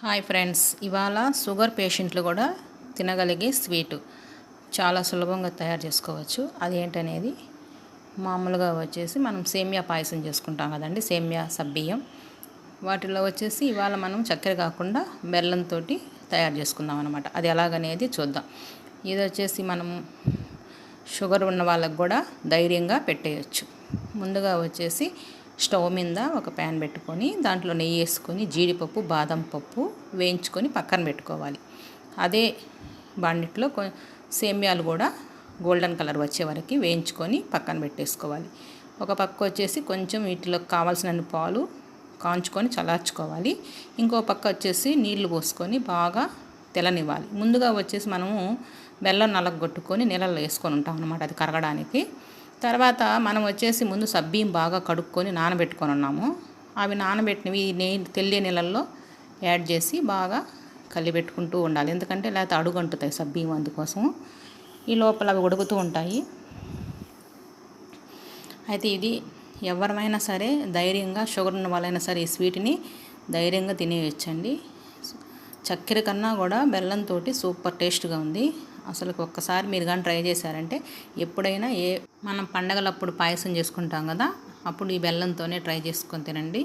Hi friends ఇవాళ sugar పేషెంట్లు కూడా తినగలిగే స్వీటు. చాలా సులభంగా తయారు చేసుకోవచ్చు. అది ఏంటనేది మామూలుగా వచ్చేసి మనం సేమియా పాయసం చేసుకుంటాం కదండి సేమియా సబ్బియ్యం. వాటిలో వచ్చేసి ఇవాళ మనం చక్కెర కాకుండా బెల్లంతో తయారు చేసుకుందాం అనమాట అది ఎలాగనేది చూద్దాం. ఇది వచ్చేసి మనం షుగర్ ఉన్న వాళ్ళకు కూడా ధైర్యంగా పెట్టేయచ్చు. ముందుగా వచ్చేసి స్టవ్ మీద ఒక ప్యాన్ పెట్టుకొని దాంట్లో నెయ్యి వేసుకొని జీడిపప్పు బాదం పప్పు వేయించుకొని పక్కన పెట్టుకోవాలి. అదే బాండిట్లో సేమ్యాలు కూడా గోల్డెన్ కలర్ వచ్చే వరకు వేయించుకొని పక్కన పెట్టేసుకోవాలి. ఒక పక్క వచ్చేసి కొంచెం వీటిలో కావాల్సిన పాలు కాంచుకొని చల్లార్చుకోవాలి. ఇంకో పక్క వచ్చేసి నీళ్ళు పోసుకొని బాగా తెల్లనివ్వాలి. ముందుగా వచ్చేసి మనము బెల్లం నలగొట్టుకొని నీళ్ళలో వేసుకొని ఉంటాం అనమాట అది కరగడానికి. తర్వాత మనం వచ్చేసి ముందు సబ్బీం బాగా కడుక్కొని నానబెట్టుకొని ఉన్నాము. అవి నానబెట్టినవి నే తెల్లే నీళ్ళల్లో యాడ్ చేసి బాగా కలిపెట్టుకుంటూ ఉండాలి. ఎందుకంటే లేకపోతే అడుగంటుతాయి సబ్బీం అందుకోసం ఈ లోపల అవి ఉడుకుతూ ఉంటాయి. అయితే ఇది ఎవరమైనా సరే ధైర్యంగా షుగర్ ఉన్న వాళ్ళైనా సరే ఈ స్వీట్ని ధైర్యంగా తినేయచ్చండి. చక్కెర కన్నా కూడా బెల్లంతో సూపర్ టేస్ట్గా ఉంది. అసలు ఒక్కసారి మీరు కానీ ట్రై చేశారంటే ఎప్పుడైనా ఏ మనం పండగలప్పుడు పాయసం చేసుకుంటాం కదా అప్పుడు ఈ బెల్లంతోనే ట్రై చేసుకొని తినండి.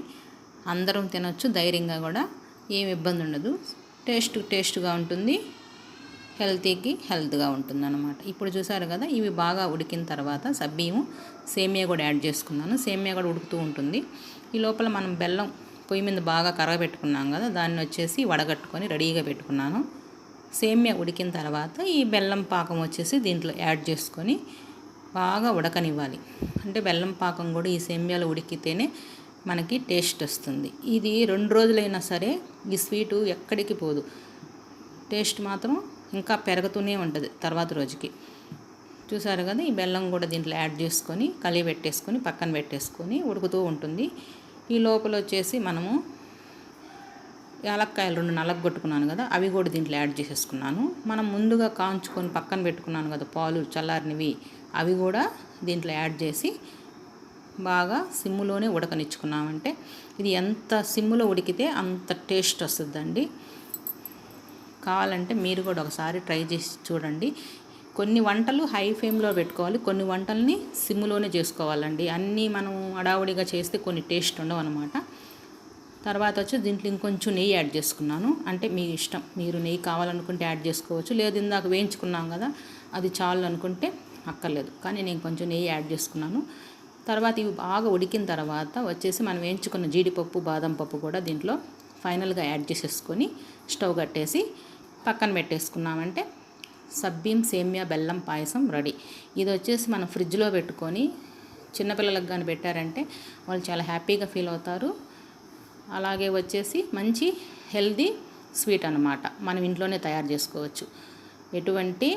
అందరం తినొచ్చు ధైర్యంగా కూడా. ఏం ఇబ్బంది ఉండదు. టేస్ట్ టేస్ట్గా ఉంటుంది. హెల్తీకి హెల్త్గా ఉంటుంది అనమాట ఇప్పుడు చూసారు కదా ఇవి బాగా ఉడికిన తర్వాత సబ్బీము సేమియా కూడా యాడ్ చేసుకున్నాను. సేమియా కూడా ఉడుకుతూ ఉంటుంది. ఈ లోపల మనం బెల్లం పొయ్యి మీద బాగా కరగబెట్టుకున్నాం కదా దాన్ని వచ్చేసి వడగట్టుకొని రెడీగా పెట్టుకున్నాను. సేమ్యా ఉడికిన తర్వాత ఈ బెల్లం పాకం వచ్చేసి దీంట్లో యాడ్ చేసుకొని బాగా ఉడకనివ్వాలి. అంటే బెల్లం పాకం కూడా ఈ సేమ్యాలు ఉడికితేనే మనకి టేస్ట్ వస్తుంది. ఇది రెండు రోజులైనా సరే ఈ స్వీటు ఎక్కడికి పోదు. టేస్ట్ మాత్రం ఇంకా పెరుగుతూనే ఉంటుంది తర్వాత రోజుకి. చూసారు కదా ఈ బెల్లం కూడా దీంట్లో యాడ్ చేసుకొని కలిగి పెట్టేసుకొని పక్కన పెట్టేసుకొని ఉడుకుతూ ఉంటుంది. ఈ లోపల వచ్చేసి మనము యాలక్కాయలు రెండు నలగొట్టుకున్నాను కదా అవి కూడా దీంట్లో యాడ్ చేసేసుకున్నాను. మనం ముందుగా కాంచుకొని పక్కన పెట్టుకున్నాను కదా పాలు చల్లారినవి అవి కూడా దీంట్లో యాడ్ చేసి బాగా సిమ్ములోనే ఉడకనిచ్చుకున్నామంటే ఇది ఎంత సిమ్ములో ఉడికితే అంత టేస్ట్ వస్తుందండి. కావాలంటే మీరు కూడా ఒకసారి ట్రై చేసి చూడండి. కొన్ని వంటలు హై ఫ్లేమ్లో పెట్టుకోవాలి. కొన్ని వంటల్ని సిమ్లోనే చేసుకోవాలండి. అన్నీ మనం అడావుడిగా చేస్తే కొన్ని టేస్ట్ ఉండవు అనమాట తర్వాత వచ్చి దీంట్లో ఇంకొంచెం నెయ్యి యాడ్ చేసుకున్నాను. అంటే మీ ఇష్టం. మీరు నెయ్యి కావాలనుకుంటే యాడ్ చేసుకోవచ్చు. లేదు ఇందాక వేయించుకున్నాం కదా అది చాలు అనుకుంటే అక్కర్లేదు. కానీ నేను కొంచెం నెయ్యి యాడ్ చేసుకున్నాను. తర్వాత ఇవి బాగా ఉడికిన తర్వాత వచ్చేసి మనం వేయించుకున్న జీడిపప్పు బాదం పప్పు కూడా దీంట్లో ఫైనల్గా యాడ్ చేసేసుకొని స్టవ్ కట్టేసి పక్కన పెట్టేసుకున్నామంటే సబ్బీం సేమియా బెల్లం పాయసం రెడీ. ఇది వచ్చేసి మనం ఫ్రిడ్జ్లో పెట్టుకొని చిన్నపిల్లలకు కానీ పెట్టారంటే వాళ్ళు చాలా హ్యాపీగా ఫీల్ అవుతారు. అలాగే వచ్చేసి మంచి హెల్దీ స్వీట్ అనమాట మనం ఇంట్లోనే తయారు చేసుకోవచ్చు. ఎటువంటి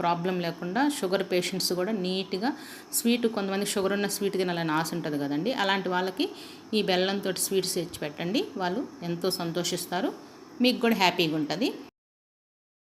ప్రాబ్లం లేకుండా షుగర్ పేషెంట్స్ కూడా నీట్గా స్వీట్ కొంతమంది షుగర్ ఉన్న స్వీట్ తినాలని ఆశ ఉంటుంది కదండి. అలాంటి వాళ్ళకి ఈ బెల్లంతో స్వీట్స్ తెచ్చి పెట్టండి. వాళ్ళు ఎంతో సంతోషిస్తారు. మీకు కూడా హ్యాపీగా ఉంటుంది.